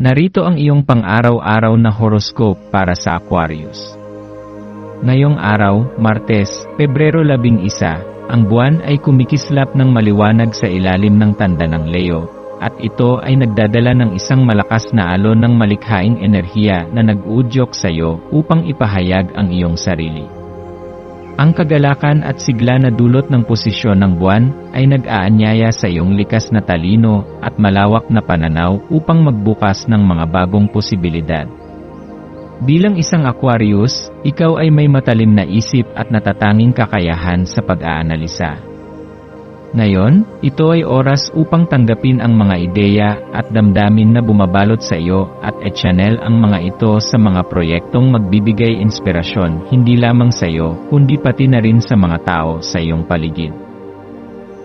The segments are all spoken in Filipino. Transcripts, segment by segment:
Narito ang iyong pang-araw-araw na horoscope para sa Aquarius. Ngayong araw, Martes, Pebrero 11, ang buwan ay kumikislap ng maliwanag sa ilalim ng tanda ng Leo, at ito ay nagdadala ng isang malakas na alon ng malikhaing enerhiya na nag-uudyok sa iyo upang ipahayag ang iyong sarili. Ang kagalakan at sigla na dulot ng posisyon ng buwan ay nag-aanyaya sa iyong likas na talino at malawak na pananaw upang magbukas ng mga bagong posibilidad. Bilang isang Aquarius, ikaw ay may matalim na isip at natatanging kakayahan sa pag-aanalisa. Ngayon, ito ay oras upang tanggapin ang mga ideya at damdamin na bumabalot sa iyo at e-channel ang mga ito sa mga proyektong magbibigay inspirasyon hindi lamang sa iyo kundi pati na rin sa mga tao sa iyong paligid.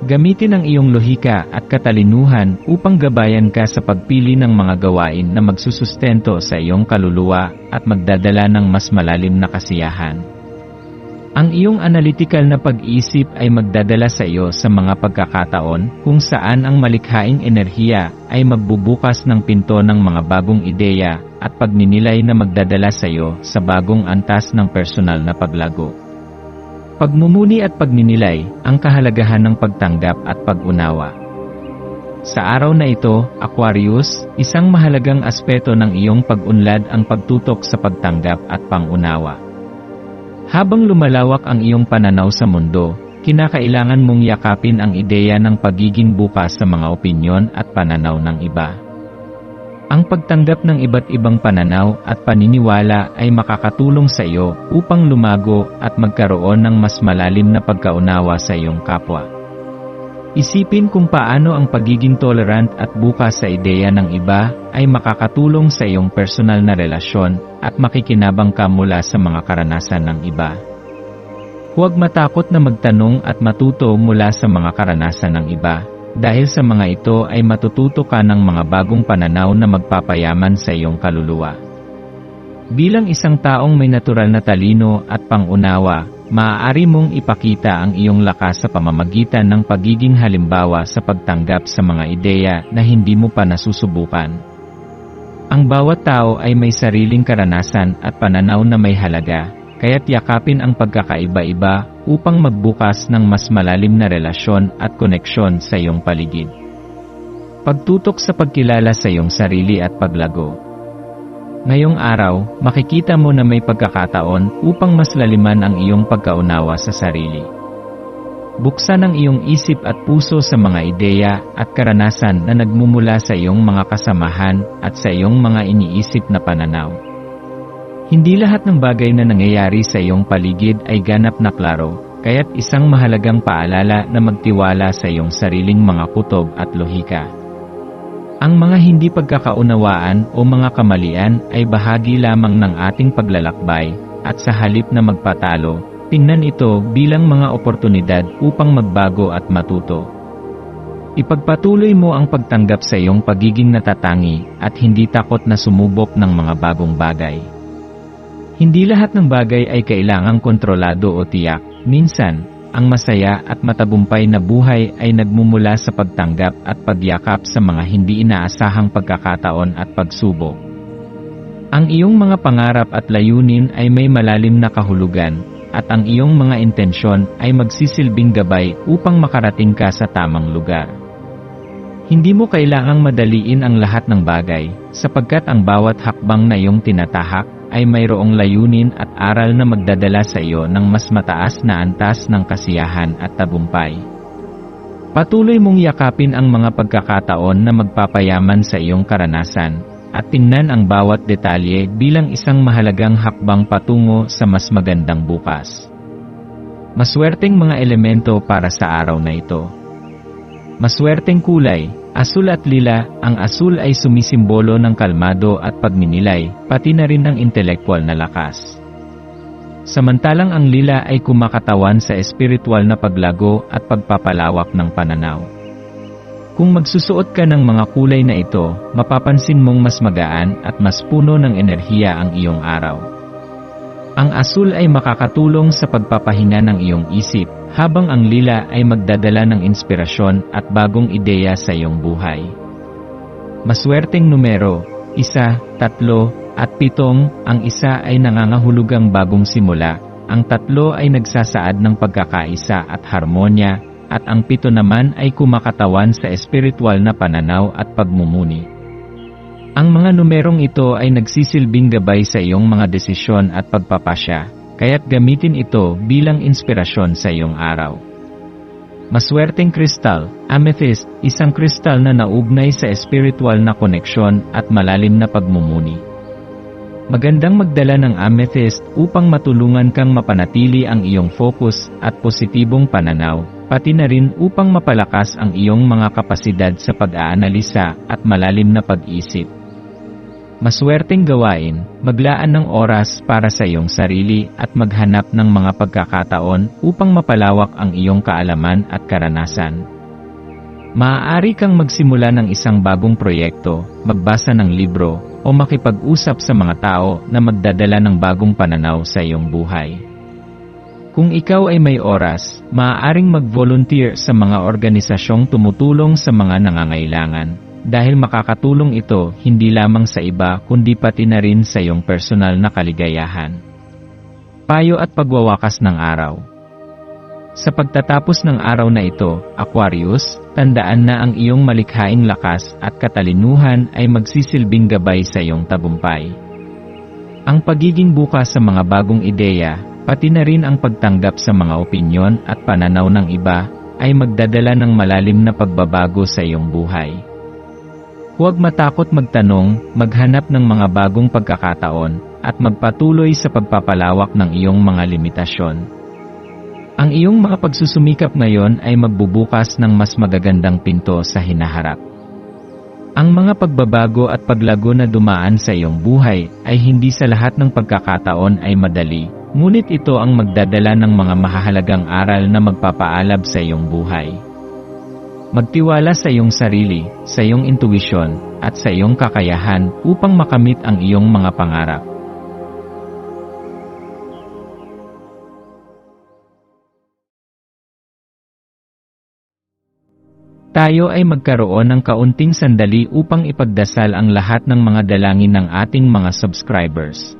Gamitin ang iyong lohika at katalinuhan upang gabayan ka sa pagpili ng mga gawain na magsusustento sa iyong kaluluwa at magdadala ng mas malalim na kasiyahan. Ang iyong analytical na pag-isip ay magdadala sa iyo sa mga pagkakataon kung saan ang malikhaing enerhiya ay magbubukas ng pinto ng mga bagong ideya at pagninilay na magdadala sa iyo sa bagong antas ng personal na paglago. Pagmumuni at pagninilay, ang kahalagahan ng pagtanggap at pag-unawa. Sa araw na ito, Aquarius, isang mahalagang aspeto ng iyong pag-unlad ang pagtutok sa pagtanggap at pangunawa. Habang lumalawak ang iyong pananaw sa mundo, kinakailangan mong yakapin ang ideya ng pagiging bukas sa mga opinyon at pananaw ng iba. Ang pagtanggap ng iba't ibang pananaw at paniniwala ay makakatulong sa iyo upang lumago at magkaroon ng mas malalim na pagkaunawa sa iyong kapwa. Isipin kung paano ang pagiging tolerant at bukas sa ideya ng iba ay makakatulong sa iyong personal na relasyon at makikinabang ka mula sa mga karanasan ng iba. Huwag matakot na magtanong at matuto mula sa mga karanasan ng iba, dahil sa mga ito ay matututo ka ng mga bagong pananaw na magpapayaman sa iyong kaluluwa. Bilang isang taong may natural na talino at pangunawa, maaari mong ipakita ang iyong lakas sa pamamagitan ng pagiging halimbawa sa pagtanggap sa mga ideya na hindi mo pa nasusubukan. Ang bawat tao ay may sariling karanasan at pananaw na may halaga, kaya't yakapin ang pagkakaiba-iba upang magbukas ng mas malalim na relasyon at koneksyon sa iyong paligid. Pagtutok sa pagkilala sa iyong sarili at paglago. Ngayong araw, makikita mo na may pagkakataon upang mas laliman ang iyong pagkaunawa sa sarili. Buksan ang iyong isip at puso sa mga ideya at karanasan na nagmumula sa iyong mga kasamahan at sa iyong mga iniisip na pananaw. Hindi lahat ng bagay na nangyayari sa iyong paligid ay ganap na klaro, kaya't isang mahalagang paalala na magtiwala sa iyong sariling mga kutob at lohika. Ang mga hindi pagkakaunawaan o mga kamalian ay bahagi lamang ng ating paglalakbay, at sa halip na magpatalo, tingnan ito bilang mga oportunidad upang magbago at matuto. Ipagpatuloy mo ang pagtanggap sa iyong pagiging natatangi at hindi takot na sumubok ng mga bagong bagay. Hindi lahat ng bagay ay kailangang kontrolado o tiyak, minsan, ang masaya at matabumpay na buhay ay nagmumula sa pagtanggap at pagyakap sa mga hindi inaasahang pagkakataon at pagsubok. Ang iyong mga pangarap at layunin ay may malalim na kahulugan, at ang iyong mga intensyon ay magsisilbing gabay upang makarating ka sa tamang lugar. Hindi mo kailangang madaliin ang lahat ng bagay, sapagkat ang bawat hakbang na iyong tinatahak ay mayroong layunin at aral na magdadala sa iyo ng mas mataas na antas ng kasiyahan at tabumpay. Patuloy mong yakapin ang mga pagkakataon na magpapayaman sa iyong karanasan, at tingnan ang bawat detalye bilang isang mahalagang hakbang patungo sa mas magandang bukas. Maswerteng mga elemento para sa araw na ito. Maswerteng kulay, asul at lila, ang asul ay sumisimbolo ng kalmado at pagninilay, pati na rin ng intelektual na lakas. Samantalang ang lila ay kumakatawan sa espiritual na paglago at pagpapalawak ng pananaw. Kung magsusuot ka ng mga kulay na ito, mapapansin mong mas magaan at mas puno ng enerhiya ang iyong araw. Ang asul ay makakatulong sa pagpapahinga ng iyong isip, habang ang lila ay magdadala ng inspirasyon at bagong ideya sa iyong buhay. Maswerteng numero, isa, tatlo, at pitong, ang isa ay nangangahulugang bagong simula, ang tatlo ay nagsasaad ng pagkakaisa at harmonya, at ang pito naman ay kumakatawan sa espiritual na pananaw at pagmumuni. Ang mga numerong ito ay nagsisilbing gabay sa iyong mga desisyon at pagpapasya, kaya't gamitin ito bilang inspirasyon sa iyong araw. Maswerteng kristal, amethyst, isang kristal na naugnay sa espiritual na koneksyon at malalim na pagmumuni. Magandang magdala ng amethyst upang matulungan kang mapanatili ang iyong focus at positibong pananaw, pati na rin upang mapalakas ang iyong mga kapasidad sa pag-aanalisa at malalim na pag-isip. Maswerteng gawain, maglaan ng oras para sa iyong sarili at maghanap ng mga pagkakataon upang mapalawak ang iyong kaalaman at karanasan. Maaari kang magsimula ng isang bagong proyekto, magbasa ng libro, o makipag-usap sa mga tao na magdadala ng bagong pananaw sa iyong buhay. Kung ikaw ay may oras, maaaring mag-volunteer sa mga organisasyong tumutulong sa mga nangangailangan, dahil makakatulong ito hindi lamang sa iba kundi pati na rin sa iyong personal na kaligayahan. Payo at pagwawakas ng araw Sa pagtatapos ng araw na ito, Aquarius, tandaan na ang iyong malikhaing lakas at katalinuhan ay magsisilbing gabay sa iyong tabumpay. Ang pagiging bukas sa mga bagong ideya, pati na rin ang pagtanggap sa mga opinyon at pananaw ng iba, ay magdadala ng malalim na pagbabago sa iyong buhay. Huwag matakot magtanong, maghanap ng mga bagong pagkakataon, at magpatuloy sa pagpapalawak ng iyong mga limitasyon. Ang iyong mga pagsusumikap ngayon ay magbubukas ng mas magagandang pinto sa hinaharap. Ang mga pagbabago at paglago na dumaan sa iyong buhay ay hindi sa lahat ng pagkakataon ay madali, ngunit ito ang magdadala ng mga mahahalagang aral na magpapaalab sa iyong buhay. Magtiwala sa iyong sarili, sa iyong intuwisyon, at sa iyong kakayahan upang makamit ang iyong mga pangarap. Tayo ay magkaroon ng kaunting sandali upang ipagdasal ang lahat ng mga dalangin ng ating mga subscribers,